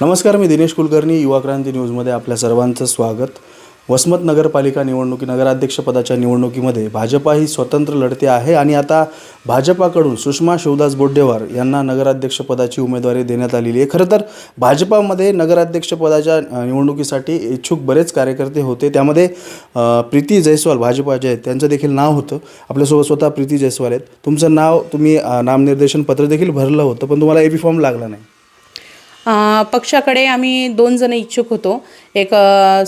नमस्कार मी दिनेश कुलकर्णी युवा क्रांती न्यूजमध्ये आपल्या सर्वांचं स्वागत. वसमत नगरपालिका निवडणुकी नगराध्यक्षपदाच्या निवडणुकीमध्ये भाजपा ही स्वतंत्र लढते आहे आणि आता भाजपाकडून सुषमा शिवदास बोड्डेवार यांना नगराध्यक्षपदाची उमेदवारी देण्यात आलेली आहे. खरं तर भाजपामध्ये नगराध्यक्षपदाच्या निवडणुकीसाठी इच्छुक बरेच कार्यकर्ते होते. त्यामध्ये प्रीती जयस्वाल भाजपा जे आहेत त्यांचं देखील नाव होतं. आपल्यासोबत स्वतः प्रीती जयस्वाल आहेत. तुमचं नाव तुम्ही नामनिर्देशन पत्र देखील भरलं होतं पण तुम्हाला ए बी फॉर्म लागला नाही. पक्षाकडे आम्ही दोन जण इच्छुक होतो. एक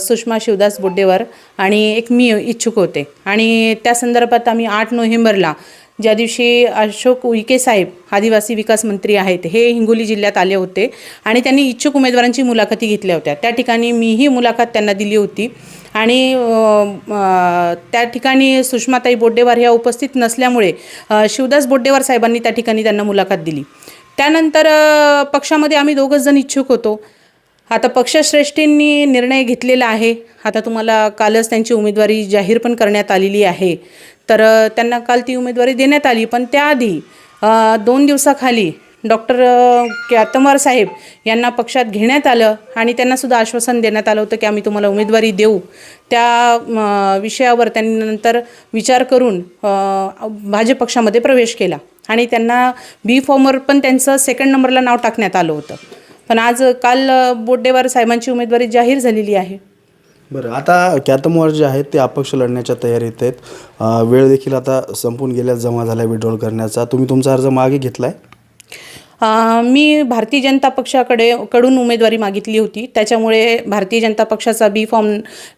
सुषमा शिवदास बुड्डेवर आणि एक मी इच्छुक होते. आणि त्या संदर्भात आम्ही आठ नोव्हेंबरला ज्या दिवशी अशोक उईके साहेब आदिवासी विकास मंत्री आहेत हे हिंगोली जिल्ह्यात आले होते आणि त्यांनी इच्छुक उमेदवारांची मुलाखती घेतल्या होत्या. त्या ठिकाणी मीही मुलाखत त्यांना दिली होती. आणि त्या ठिकाणी सुषमाताई बोड्डेवार ह्या उपस्थित नसल्यामुळे शिवदास बोड्डेवार साहेबांनी त्या ठिकाणी त्यांना मुलाखत दिली. त्यानंतर पक्षामध्ये आम्ही दोघंच जण इच्छुक होतो. आता पक्षश्रेष्ठींनी निर्णय घेतलेला आहे. आता तुम्हाला कालच त्यांची उमेदवारी जाहीर पण करण्यात आलेली आहे. तर त्यांना काल ती उमेदवारी देण्यात आली पण त्याआधी दोन दिवसाखाली डॉक्टर क्यातमवार साहेब यांना पक्षात घेण्यात आलं आणि त्यांनासुद्धा आश्वासन देण्यात आलं होतं की आम्ही तुम्हाला उमेदवारी देऊ. त्या विषयावर त्यांनी नंतर विचार करून भाजप पक्षामध्ये प्रवेश केला. आणि त्यांना बी फॉर्मवर पण त्यांचं सेकंड नंबरला नाव टाकण्यात आलं होतं. पण आज काल अ, बोड्डेवार साहेबांची उमेदवारी जाहीर झालेली आहे. बरं आता कॅतमवार जे आहेत ते अपक्ष लढण्याच्या तयारीत आहेत. वेळ देखील आता संपून गेल्यास जमा झाला विड्रॉल करण्याचा. तुम्ही तुमचा अर्ज मागे घेतला आहे मी भारतीय जनता पक्षाकडे कडून उमेदवारी मागितली होती. त्याच्यामुळे भारतीय जनता पक्षाचा बी फॉर्म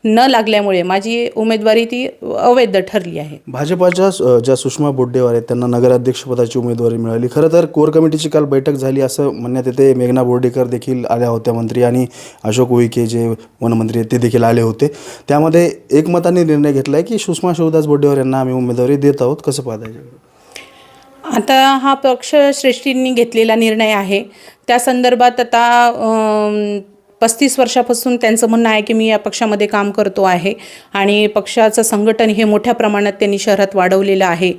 न लागल्यामुळे माझी उमेदवारी ती अवैध ठरली आहे. भाजपाच्या ज्या सुषमा बोड्डेवार आहेत त्यांना नगराध्यक्षपदाची उमेदवारी मिळाली. खरं तर कोर कमिटीची काल बैठक झाली असं म्हणण्यात येते. मेघना बोर्डेकर देखील आल्या होत्या मंत्री आणि अशोक उईके जे वनमंत्री आहेत ते देखील आले होते. त्यामध्ये एकमताने निर्णय घेतला आहे की सुषमा शिवदास बोड्डेवार यांना आम्ही उमेदवारी देत आहोत. कसं पाहता आता हा पक्ष श्रेष्ठींनी घेतलेला निर्णय आहे. त्या संदर्भात आता पस्तीस वर्षापासून त्यांचं म्हणणं आहे की मी या पक्षामध्ये काम करतो आहे आणि पक्षाचं संघटन हे मोठ्या प्रमाणात त्यांनी शहरात वाढवलेलं आहे.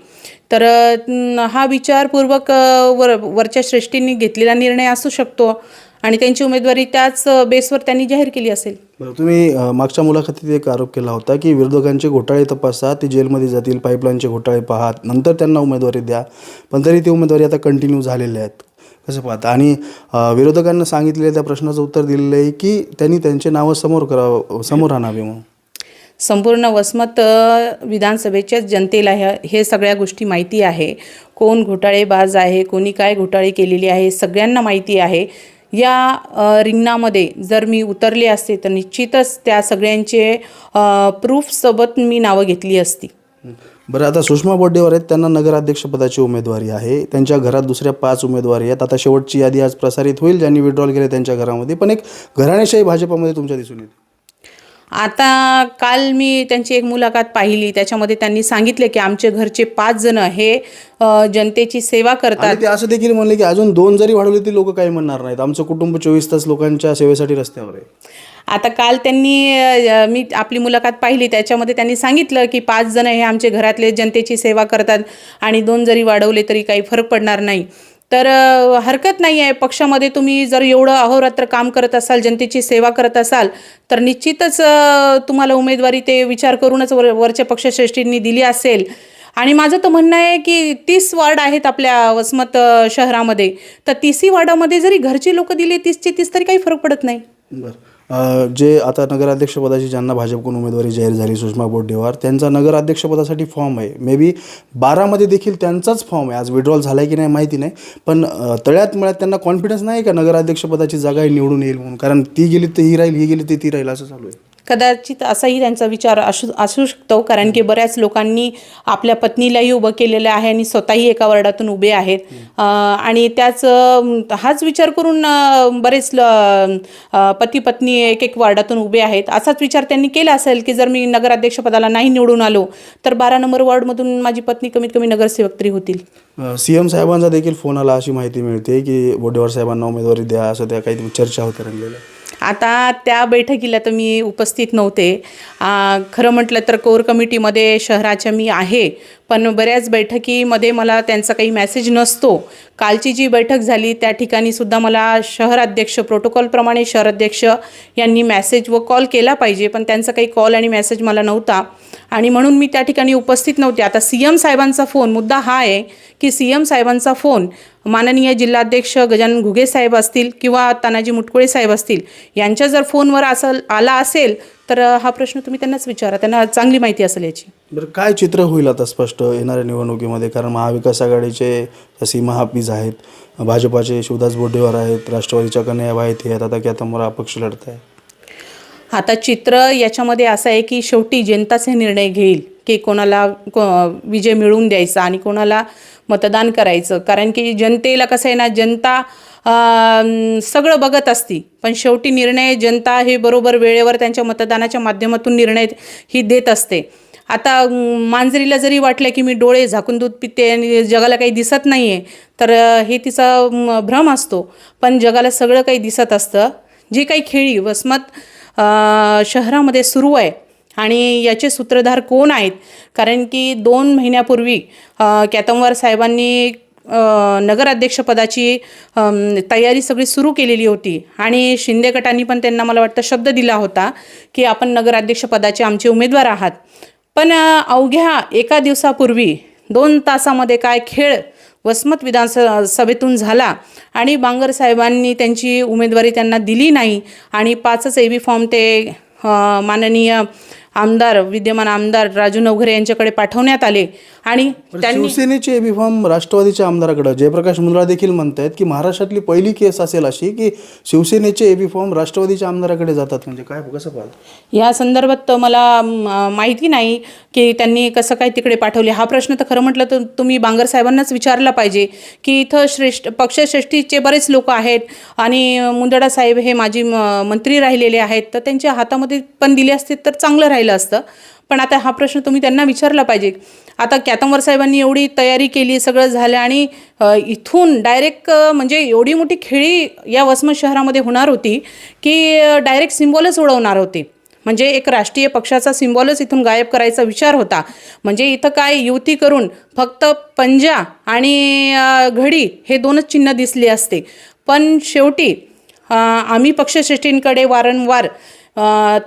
तर हा विचारपूर्वक वर वरच्या श्रेष्ठींनी घेतलेला निर्णय असू शकतो. आणि त्यांची उमेदवारी त्याच बेसवर त्यांनी जाहीर केली असेल. बरं तुम्ही अ, मागच्या मुलाखतीत एक आरोप केला होता की विरोधकांचे घोटाळे तपासा ते जेलमध्ये जातील पाईपलाईनचे घोटाळे पाहात नंतर त्यांना उमेदवारी द्या पण तरी ती उमेदवारी आता कंटिन्यू झालेले आहेत. कसं पाहता? आणि अ, विरोधकांना सांगितलेल्या त्या प्रश्नाचं उत्तर दिलेलं आहे की त्यांनी त्यांचे नावं समोर करावं समोर आणावे म्हणून. संपूर्ण वसमत अ, विधानसभेच्याच जनतेला ह्या हे सगळ्या गोष्टी माहिती आहे. कोण घोटाळेबाज आहे कोणी काय घोटाळे केलेले आहे सगळ्यांना माहिती आहे. या रिंगणामध्ये जर मी उतरले असते तर निश्चितच त्या सगळ्यांचे प्रूफसोबत मी नावं घेतली असती. बरं आता सुषमा बोड्डेवर आहेत त्यांना नगराध्यक्षपदाची उमेदवारी आहे. त्यांच्या घरात दुसऱ्या पाच उमेदवारी आहेत. आता शेवटची यादी आज प्रसारित होईल ज्यांनी विड्रॉल केले त्यांच्या घरामध्ये. पण एक घराण्याशाही भाजपामध्ये तुमच्या दिसून येते. आता काल मी त्यांची एक मुलाखत पाहिली. त्याच्यामध्ये त्यांनी सांगितले की आमचे घरचे पाच जण हे जनतेची सेवा करतात. ते असं देखील म्हणले की अजून दोन जरी वाढवले तरी लोक काही म्हणणार नाहीत. आमचं कुटुंब चोवीस तास लोकांच्या सेवेसाठी रस्त्यावर आहे. आता काल त्यांनी मी आपली मुलाखत पाहिली. त्याच्यामध्ये त्यांनी सांगितलं की पाच जण हे आमचे घरातले जनतेची सेवा करतात आणि दोन जरी वाढवले तरी काही फरक पडणार नाही. तर हरकत नाही आहे. पक्षामध्ये तुम्ही जर एवढं अहोरात्र काम करत असाल जनतेची सेवा करत असाल तर निश्चितच तुम्हाला उमेदवारी ते विचार करूनच वर वरच्या पक्षश्रेष्ठींनी दिली असेल. आणि माझं तर म्हणणं आहे की तीस वार्ड आहेत आपल्या वसमत शहरामध्ये. तर तिसही वार्डामध्ये जरी घरची लोक दिले तीसचे तीस तरी काही फरक पडत नाही. बरं. जे आता नगराध्यक्षपदाची ज्यांना भाजपकडून उमेदवारी जाहीर झाली सुषमा बोड्डेवार त्यांचा नगराध्यक्षपदासाठी फॉर्म आहे. मे बी बारामध्ये देखील त्यांचाच फॉर्म आहे. आज विड्रॉल झाला आहे की नाही माहिती नाही. पण तळ्यात मळ्यात त्यांना कॉन्फिडन्स नाही का नगराध्यक्षपदाची जागा ही निवडून येईल म्हणून? कारण ती गेली तर ही राहील ही गेली तर ती राहील असं चालू आहे. कदाचित असाही त्यांचा विचार असू असू शकतो. कारण की बऱ्याच लोकांनी आपल्या पत्नीलाही उभं केलेलं आहे आणि स्वतःही एका वर्डातून उभे आहेत. आणि त्याच हाच विचार करून बरेच पती पत्नी एक एक वार्डातून उभे आहेत. असाच विचार त्यांनी केला असेल की जर मी नगराध्यक्षपदाला नाही निवडून आलो तर बारा नंबर वॉर्डमधून माझी पत्नी कमीत कमी नगरसेवक तरी होतील. सी एम साहेबांचा देखील फोन आला अशी माहिती मिळते की बोडेवार साहेबांना उमेदवारी द्या असं त्या काही चर्चा होत्या रंगलेल्या आता त्या बैठकीला तर मी उपस्थित नव्हते. खरं म्हटलं तर कोर कमिटीमध्ये शहराच्या मी आहे. पण बऱ्याच बैठकीमध्ये मला त्यांचा काही मेसेज नसतो. कालची जी बैठक झाली त्या ठिकाणी सुद्धा मला शहराध्यक्ष प्रोटोकॉलप्रमाणे शहराध्यक्ष यांनी मेसेज व कॉल केला पाहिजे पण त्यांचा काही कॉल आणि मेसेज मला नव्हता. आणि म्हणून मी त्या ठिकाणी उपस्थित नव्हते. आता सी एम साहेबांचा फोन मुद्दा हा आहे की सी एम साहेबांचा फोन माननीय जिल्हाध्यक्ष गजानन घुगे साहेब असतील किंवा तानाजी मुटकुळे साहेब असतील यांच्या जर फोनवर असं आला असेल तर हा प्रश्न तुम्ही त्यांनाच विचारा. त्यांना चांगली माहिती असेल याची. बरं काय चित्र होईल आता स्पष्ट येणाऱ्या निवडणुकीमध्ये? कारण महाविकास आघाडीचे सीमा हापीज आहेत भाजपाचे शिवदास बोडेवर आहेत राष्ट्रवादीच्या कन्हैयाबाई ते आहेत आता की आता मला अपक्ष लढत आहे आता चित्र याच्यामध्ये असं आहे की शेवटी जनताचे निर्णय घेईल की कोणाला को विजय मिळवून द्यायचा आणि कोणाला मतदान करायचं. कारण की जनतेला कसं आहे ना जनता सगळं बघत असती पण शेवटी निर्णय जनता हे बरोबर वेळेवर त्यांच्या मतदानाच्या माध्यमातून निर्णय ही देत असते. आता मांजरीला जरी वाटलं की मी डोळे झाकून दूध पिते आणि जगाला काही दिसत नाही आहे तर हे तिचा भ्रम असतो. पण जगाला सगळं काही दिसत असतं. जे काही खेळी वसमत शहरामध्ये सुरू आहे आणि याचे सूत्रधार कोण आहेत? कारण की दोन महिन्यापूर्वी कॅतमवार साहेबांनी नगराध्यक्षपदाची तयारी सगळी सुरू केलेली होती. आणि शिंदे गटांनी पण त्यांना मला वाटतं शब्द दिला होता की आपण नगराध्यक्षपदाचे आमचे उमेदवार आहात. पण अवघ्या एका दिवसापूर्वी दोन तासामध्ये काय खेळ वसमत विधानसभेतून झाला आणि बांगर साहेबांनी त्यांची उमेदवारी त्यांना दिली नाही आणि पाचच ए बी फॉर्म ते माननीय आमदार विद्यमान आमदार राजू नवघरे यांच्याकडे पाठवण्यात आले आणि त्यांनी शिवसेनेचे फॉर्म राष्ट्रवादीच्या आमदाराकडे जयप्रकाश मुंद्रा देखील म्हणतायत की महाराष्ट्रातली पहिली केस असेल अशी की शिवसेनेचे एबी फॉर्म राष्ट्रवादीच्या आमदाराकडे जातात म्हणजे काय कसं पाहतो? या संदर्भात मला माहिती नाही की त्यांनी कसं काय तिकडे पाठवले. हा प्रश्न तर खरं म्हटलं तर तुम्ही बांगर साहेबांनाच विचारला पाहिजे की इथं श्रेष्ठ पक्षश्रेष्ठीचे बरेच लोक आहेत आणि मुंदडा साहेब हे माजी मंत्री राहिलेले आहेत तर त्यांच्या हातामध्ये पण दिले असते तर चांगलं राहिलं. असतं. पण आता हा प्रश्न तुम्ही त्यांना विचारला पाहिजे. आता कॅतंबर साहेबांनी एवढी तयारी केली सगळं झालं आणि इथून डायरेक्ट म्हणजे एवढी मोठी खेळी या वसमत शहरामध्ये होणार होती की डायरेक्ट सिम्बॉलच उडवणार होते. म्हणजे एक राष्ट्रीय पक्षाचा सिम्बॉलच इथून गायब करायचा विचार होता. म्हणजे इथं काय युती करून फक्त पंजा आणि घडी हे दोनच चिन्ह दिसले असते. पण शेवटी आम्ही पक्षश्रेष्ठींकडे वारंवार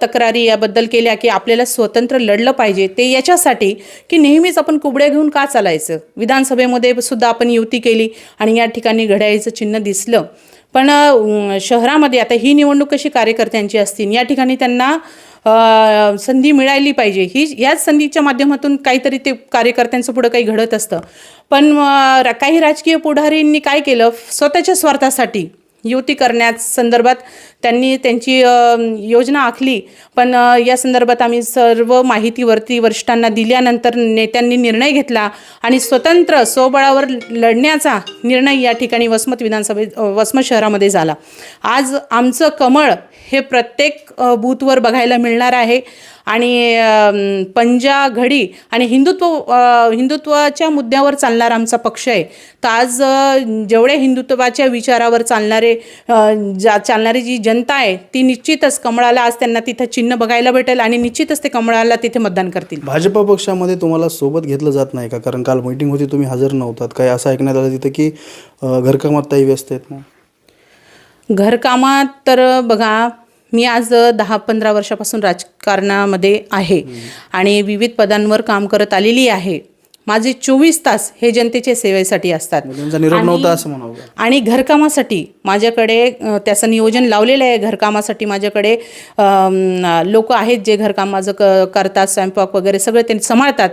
तक्रारी याबद्दल केल्या की आपल्याला स्वतंत्र लढलं पाहिजे ते याच्यासाठी की नेहमीच आपण कुबड्या घेऊन का चालायचं? विधानसभेमध्ये सुद्धा आपण युती केली आणि या ठिकाणी घड्याळीचं चिन्ह दिसलं. पण शहरामध्ये आता ही निवडणूक कशी कार्यकर्त्यांची असतील या ठिकाणी त्यांना संधी मिळाली पाहिजे ही याच संधीच्या माध्यमातून काहीतरी ते कार्यकर्त्यांचं पुढं काही घडत असतं. पण काही राजकीय पुढारींनी काय केलं? स्वतःच्या स्वार्थासाठी युती करण्यास संदर्भात त्यांनी त्यांची योजना आखली. पण या संदर्भात आम्ही सर्व माहितीवरती वरिष्ठांना दिल्यानंतर नेत्यांनी निर्णय घेतला आणि स्वतंत्र स्वबळावर लढण्याचा निर्णय या ठिकाणी वसमत विधानसभे वसमत शहरामध्ये झाला. आज आमचं कमळ हे प्रत्येक बूथवर बघायला मिळणार आहे आणि पंजा घडी आणि हिंदुत्व हिंदुत्वाच्या मुद्द्यावर चालणारा आमचा पक्ष आहे. तर आज जेवढे हिंदुत्वाच्या विचारावर चालणारे अ, जा चालणारी जी जनता आहे ती निश्चितच कमळाला आज त्यांना तिथं चिन्ह बघायला भेटेल आणि निश्चितच ते कमळाला तिथे मतदान करतील. भाजपा पक्षामध्ये तुम्हाला सोबत घेतलं जात नाही का? कारण काल मीटिंग होती तुम्ही हजर नव्हतात. काय असं ऐकण्यात आलं तिथं की घरकामात ताई व्यस्त आहेत ना घरकामात तर बघा मी आज दहा पंधरा वर्षापासून राजकारणामध्ये आहे आणि विविध पदांवर काम करत आलेली आहे. माझे चोवीस तास हे जनतेच्या सेवेसाठी असतात? आणि घरकामासाठी माझ्याकडे अ, त्याचं नियोजन लावलेलं आहे. घरकामासाठी माझ्याकडे लोक आहेत जे घरकाम माझं क करतात स्वयंपाक वगैरे सगळं ते सांभाळतात.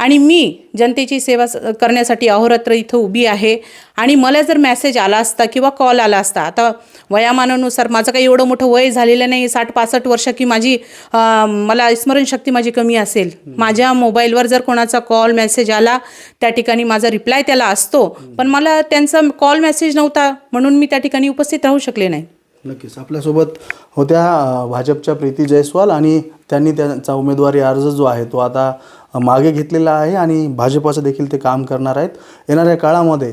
आणि मी जनतेची सेवा स- करण्यासाठी अहोरात्र इथं उभी आहे. आणि मला जर मॅसेज आला असता किंवा कॉल आला असता आता वयामानानुसार माझं काही एवढं मोठं वय झालेलं नाही साठ पासष्ट वर्ष की माझी मला स्मरणशक्ती माझी कमी असेल. माझ्या मोबाईलवर जर कोणाचा कॉल मेसेज आला त्या ठिकाणी माझा रिप्लाय त्याला असतो. पण मला त्यांचा कॉल मेसेज नव्हता म्हणून मी त्या ठिकाणी उपस्थित राहू शकले नाही. नक्कीच. आपल्यासोबत होत्या भाजपच्या प्रीती जयस्वाल आणि त्यांनी त्यांचा उमेदवारी अर्ज जो आहे तो आता मागे घेतलेला आहे आणि भाजपाचं देखील ते काम करणार आहेत. येणाऱ्या काळामध्ये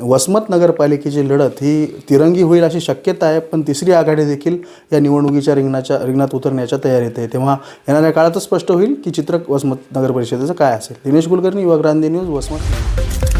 वसमत नगरपालिकेची लढत ही तिरंगी होईल अशी शक्यता आहे पण तिसरी आघाडी देखील या निवडणुकीच्या रिंगणाच्या रिंगणात उतरण्याच्या तयारीत आहे. तेव्हा येणाऱ्या काळातच स्पष्ट होईल की चित्र वसमत नगर परिषदेचं काय असेल. दिनेश कुलकर्णी युवा क्रांती न्यूज वसमत